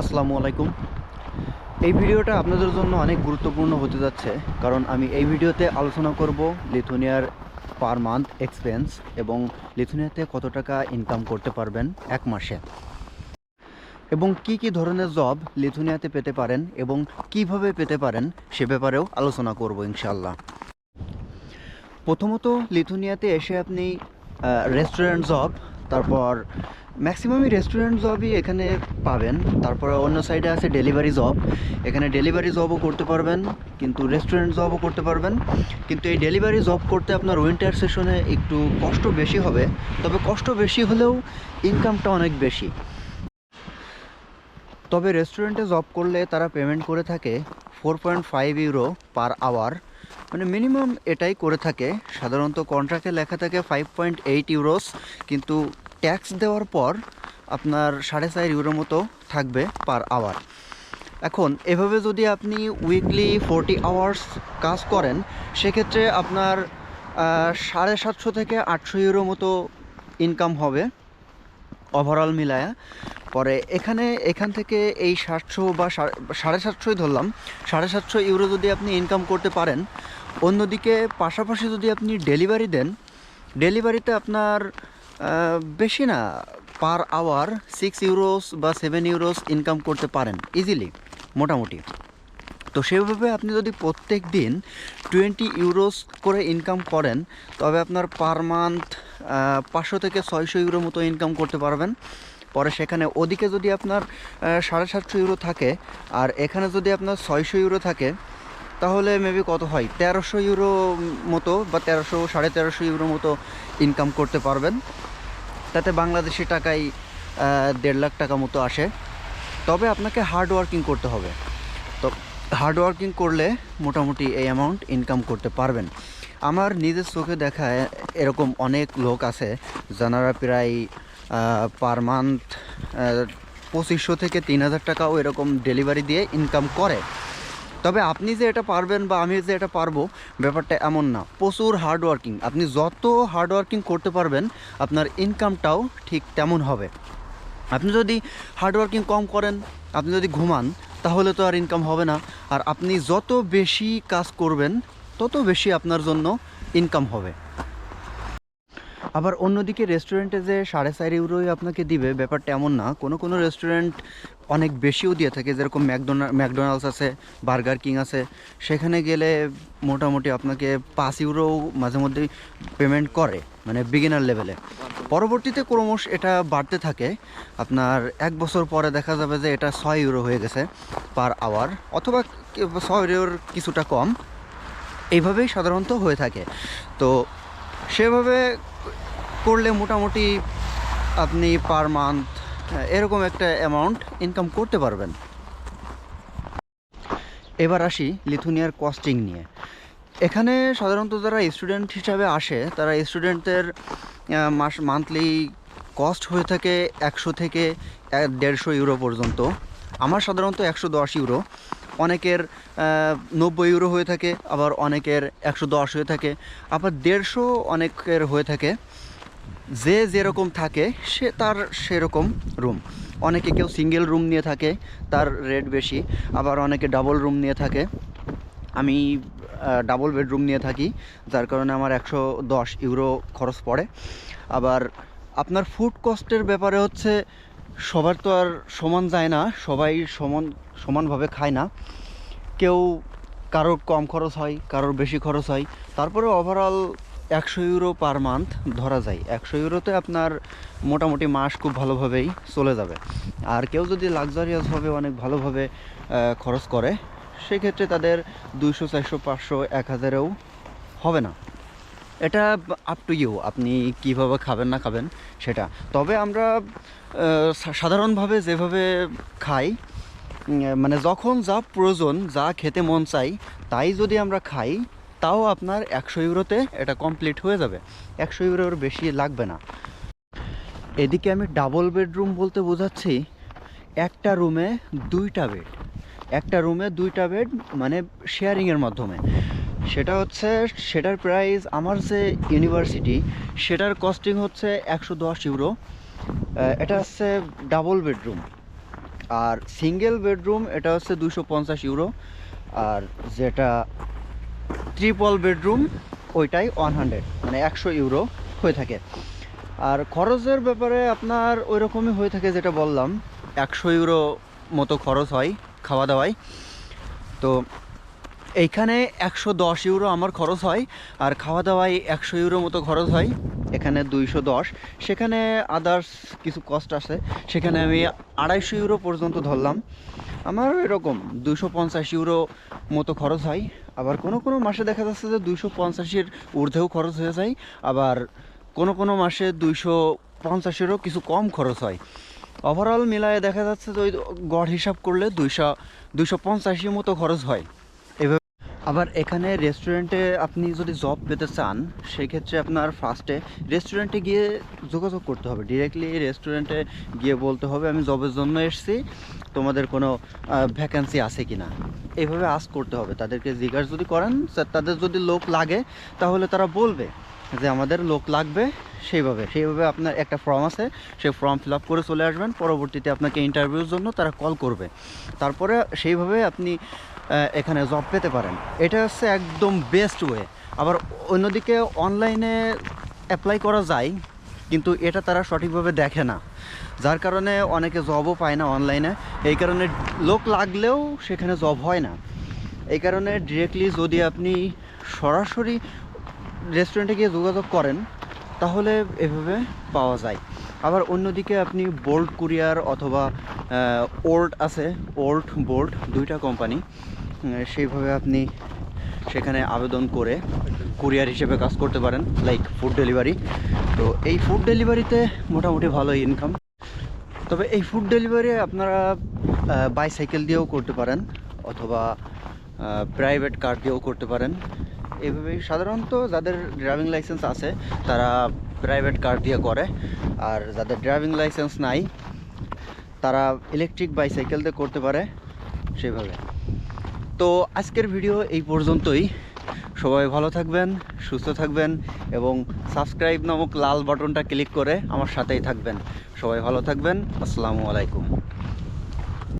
আসসালামু আলাইকুম। এই ভিডিওটা আপনাদের জন্য অনেক গুরুত্বপূর্ণ হতে যাচ্ছে, কারণ আমি এই ভিডিওতে আলোচনা করব লিথুনিয়ার পার মান্থ এক্সপেন্স এবং লিথুনিয়াতে কত টাকা ইনকাম করতে পারবেন এক মাসে। এবং কি কি ধরনের জব লিথুনিয়াতে পেতে পারেন এবং কীভাবে পেতে পারেন সে ব্যাপারেও আলোচনা করব ইনশাল্লাহ প্রথমত লিথুনিয়াতে এসে আপনি রেস্টুরেন্ট জব তারপর ম্যাক্সিমামই রেস্টুরেন্ট জবই এখানে পাবেন। তারপরে অন্য সাইডে আছে ডেলিভারি জব এখানে ডেলিভারি জবও করতে পারবেন, কিন্তু রেস্টুরেন্ট জবও করতে পারবেন। কিন্তু এই ডেলিভারি জব করতে আপনার উইন্টার সেশনে একটু কষ্ট বেশি হবে। তবে কষ্ট বেশি হলেও ইনকামটা অনেক বেশি। তবে রেস্টুরেন্টে জব করলে তারা পেমেন্ট করে থাকে four point five euro per hour মানে মিনিমাম এটাই করে থাকে। সাধারণত কন্ট্রাক্টে লেখা থাকে ফাইভ পয়েন্ট এইট ইউরোস কিন্তু ট্যাক্স দেওয়ার পর আপনার সাড়ে চার ইউরো মতো থাকবে পার আওয়ার এখন, এভাবে যদি আপনি উইকলি ফোরটি আওয়ার্স কাজ করেন, সেক্ষেত্রে আপনার সাড়ে সাতশো থেকে আটশো ইউরো মতো ইনকাম হবে ওভারঅল মিলায়া। পরে এখানে, এখান থেকে এই সাতশো বা সাড়ে সাতশোই ধরলাম। সাড়ে সাতশো ইউরো যদি আপনি ইনকাম করতে পারেন অন্যদিকে পাশাপাশি যদি আপনি ডেলিভারি দেন, ডেলিভারিতে আপনার বেশি না, পার আওয়ার সিক্স ইউরোস বা সেভেন ইউরোস ইনকাম করতে পারেন ইজিলি মোটামুটি। তো সেভাবে আপনি যদি প্রত্যেক দিন টোয়েন্টি ইউরোস করে ইনকাম করেন, তবে আপনার পার মান্থ পাঁচশো থেকে ছয়শো ইউরো মতো ইনকাম করতে পারবেন। পরে সেখানে ওদিকে যদি আপনার সাড়ে সাতশো ইউরো থাকে, আর এখানে যদি আপনার ছয়শো ইউরো থাকে তাহলে মেবি কত হয়? তেরোশো ইউরো মতো বা তেরোশো, সাড়ে তেরোশো ইউরো মতো ইনকাম করতে পারবেন। তাতে বাংলাদেশি টাকায় দেড় লাখ টাকা মতো আসে। তবে আপনাকে হার্ড ওয়ার্কিং করতে হবে। তো হার্ড ওয়ার্কিং করলে মোটামুটি এই অ্যামাউন্ট ইনকাম করতে পারবেন। আমার নিজের চোখে দেখা এরকম অনেক লোক আছে যারা প্রায় পার মান্থ পঁচিশশো থেকে তিন হাজার টাকাও এরকম ডেলিভারি দিয়ে ইনকাম করে। তবে আপনি যে এটা পারবেন বা আমি যে এটা পারব, ব্যাপারটা এমন না। প্রচুর হার্ডওয়ার্কিং আপনি যত হার্ডওয়ার্কিং করতে পারবেন, আপনার ইনকামটাও ঠিক তেমন হবে। আপনি যদি হার্ডওয়ার্কিং কম করেন, আপনি যদি ঘুমান, তাহলে তো আর ইনকাম হবে না। আর আপনি যত বেশি কাজ করবেন, তত বেশি আপনার জন্য ইনকাম হবে। আবার অন্যদিকে রেস্টুরেন্টে যে সাড়ে চার ইউরোই আপনাকে দিবে, ব্যাপারটা এমন না। কোনো কোনো রেস্টুরেন্ট অনেক বেশিও দিয়ে থাকে, যেরকম ম্যাকডোনা ম্যাকডোনাল্ডস আছে, বার্গার কিং আছে। সেখানে গেলে মোটামুটি আপনাকে পাঁচ ইউরো মাঝে মধ্যেই পেমেন্ট করে মানে বিগিনার লেভেলে পরবর্তীতে ক্রমশ এটা বাড়তে থাকে। আপনার এক বছর পরে দেখা যাবে যে এটা ছয় ইউরো হয়ে গেছে পার আওয়ার অথবা ছয় ইউরোর কিছুটা কম। এইভাবেই সাধারণত হয়ে থাকে। তো সেভাবে করলে মোটামুটি আপনি পার মান্থ এরকম একটা অ্যামাউন্ট ইনকাম করতে পারবেন। এবার আসি লিথুনিয়ার কস্টিং নিয়ে। এখানে সাধারণত যারা স্টুডেন্ট হিসাবে আসে, তারা স্টুডেন্টদের মাস মান্থলি কস্ট হয়ে থাকে একশো থেকে দেড়শো ইউরো পর্যন্ত। আমার সাধারণত একশো দশ ইউরো অনেকের নব্বই ইউরো হয়ে থাকে, আবার অনেকের একশো দশ হয়ে থাকে। আবার দেড়শো অনেকের হয়ে থাকে। যে যেরকম থাকে, সে তার সেরকম রুম অনেকে কেউ সিঙ্গেল রুম নিয়ে থাকে, তার রেট বেশি, আবার অনেকে ডাবল রুম নিয়ে থাকে। আমি ডাবল বেডরুম নিয়ে থাকি, যার কারণে আমার একশো দশ ইউরো খরচ পড়ে। আবার আপনার ফুড কস্টের ব্যাপারে হচ্ছে, সবার তো আর সমান যায় না, সবাই সমান, সমানভাবে খায় না। কেউ কারোর কম খরচ হয়, কারোর বেশি খরচ হয়। তারপরে ওভারঅল একশো ইউরো পার মান্থ ধরা যায়। একশো ইউরোতে আপনার মোটামুটি মাস খুব ভালোভাবেই চলে যাবে। আর কেউ যদি লাক্সারিয়াসভাবে অনেক ভালোভাবে খরচ করে, সেক্ষেত্রে তাদের দুইশো, চারশো, পাঁচশো, এক হাজারেও হবে না। এটা আপ টু ইউ আপনি কীভাবে খাবেন না খাবেন সেটা। তবে আমরা সাধারণভাবে যেভাবে খাই মানে যখন যা প্রয়োজন, যা খেতে মন চাই, তাই যদি আমরা খাই তাও আপনার একশো ইউরোতে এটা কমপ্লিট হয়ে যাবে। একশো ইউরোর বেশি লাগবে না। এদিকে আমি ডাবল বেডরুম বলতে বোঝাচ্ছি, একটা রুমে দুইটা বেড একটা রুমে দুইটা বেড মানে শেয়ারিংয়ের মাধ্যমে। সেটা হচ্ছে, সেটার প্রাইস আমার যে ইউনিভার্সিটি সেটার কস্টিং হচ্ছে একশো দশ ইউরো। এটা হচ্ছে ডাবল বেডরুম আর সিঙ্গেল বেডরুম এটা হচ্ছে দুশো পঞ্চাশ ইউরো। আর যেটা ট্রিপল বেডরুম ওইটাই ওয়ান হান্ড্রেড মানে একশো ইউরো হয়ে থাকে। আর খরচের ব্যাপারে আপনার ওই রকমই হয়ে থাকে যেটা বললাম, একশো ইউরো মতো খরচ হয় খাওয়া দাওয়ায় তো এইখানে একশো দশ ইউরো আমার খরচ হয়, আর খাওয়া দাওয়ায় একশো ইউরো মতো খরচ হয়, এখানে দুইশো দশ। সেখানে আদার্স কিছু কস্ট আছে, সেখানে আমি আড়াইশো ইউরো পর্যন্ত ধরলাম। আমার এরকম দুশো পঞ্চাশ ইউরো মতো খরচ হয়। আবার কোনো কোনো মাসে দেখা যাচ্ছে যে দুইশো পঞ্চাশের ঊর্ধ্বেও খরচ হয়ে যায়, আবার কোনো কোনো মাসে দুইশো পঞ্চাশেরও কিছু কম খরচ হয়। ওভারঅল মিলায়ে দেখা যাচ্ছে যে ওই গড় হিসাব করলে দুইশো দুইশো পঞ্চাশের মতো খরচ হয়। এভাবে আবার এখানে রেস্টুরেন্টে আপনি যদি জব পেতে চান, সেক্ষেত্রে আপনার ফার্স্টে রেস্টুরেন্টে গিয়ে যোগাযোগ করতে হবে। ডিরেক্টলি রেস্টুরেন্টে গিয়ে বলতে হবে, আমি জবের জন্য এসেছি। তোমাদের কোনো ভ্যাকেন্সি আছে কি না এইভাবে আস করতে হবে। তাদেরকে জিজ্ঞাসা যদি করেন তাদের যদি লোক লাগে, তাহলে তারা বলবে যে আমাদের লোক লাগবে সেইভাবে। সেইভাবে আপনার একটা ফর্ম আছে, সেই ফর্ম ফিল করে চলে আসবেন। পরবর্তীতে আপনাকে ইন্টারভিউর জন্য তারা কল করবে। তারপরে সেইভাবে আপনি এখানে জব পেতে পারেন। এটা হচ্ছে একদম বেস্ট ওয়ে আবার অন্যদিকে অনলাইনে অ্যাপ্লাই করা যায়, কিন্তু এটা তারা সঠিকভাবে দেখে না। যার কারণে অনেকে জবও পায় না অনলাইনে। এই কারণে লোক লাগলেও সেখানে জব হয় না। এই কারণে ডিরেক্টলি যদি আপনি সরাসরি রেস্টুরেন্টে গিয়ে যোগাযোগ করেন, তাহলে এভাবে পাওয়া যায়। আবার অন্যদিকে আপনি বোল্ট কুরিয়ার অথবা ওল্ড আছে ওল্ড বোল্ট দুইটা কোম্পানি সেইভাবে আপনি সেখানে আবেদন করে কুরিয়ার হিসেবে কাজ করতে পারেন লাইক ফুড ডেলিভারি তো এই ফুড ডেলিভারিতে মোটামুটি ভালো ইনকাম তবে এই ফুড ডেলিভারি আপনারা বাইসাইকেল দিয়েও করতে পারেন অথবা প্রাইভেট কার দিয়েও করতে পারেন। এইভাবেই সাধারণত যাদের ড্রাইভিং লাইসেন্স আছে, তারা প্রাইভেট কার দিয়ে করে। আর যাদের ড্রাইভিং লাইসেন্স নাই, তারা ইলেকট্রিক বাইসাইকেল দিয়ে করতে পারে, সেভাবে। তো আজকের ভিডিও এই পর্যন্তই। সবাই ভালো থাকবেন, সুস্থ থাকবেন এবং সাবস্ক্রাইব নামক লাল বাটনটা ক্লিক করে আমার সাথেই থাকবেন। সবাই ভালো থাকবেন, আসসালামু আলাইকুম।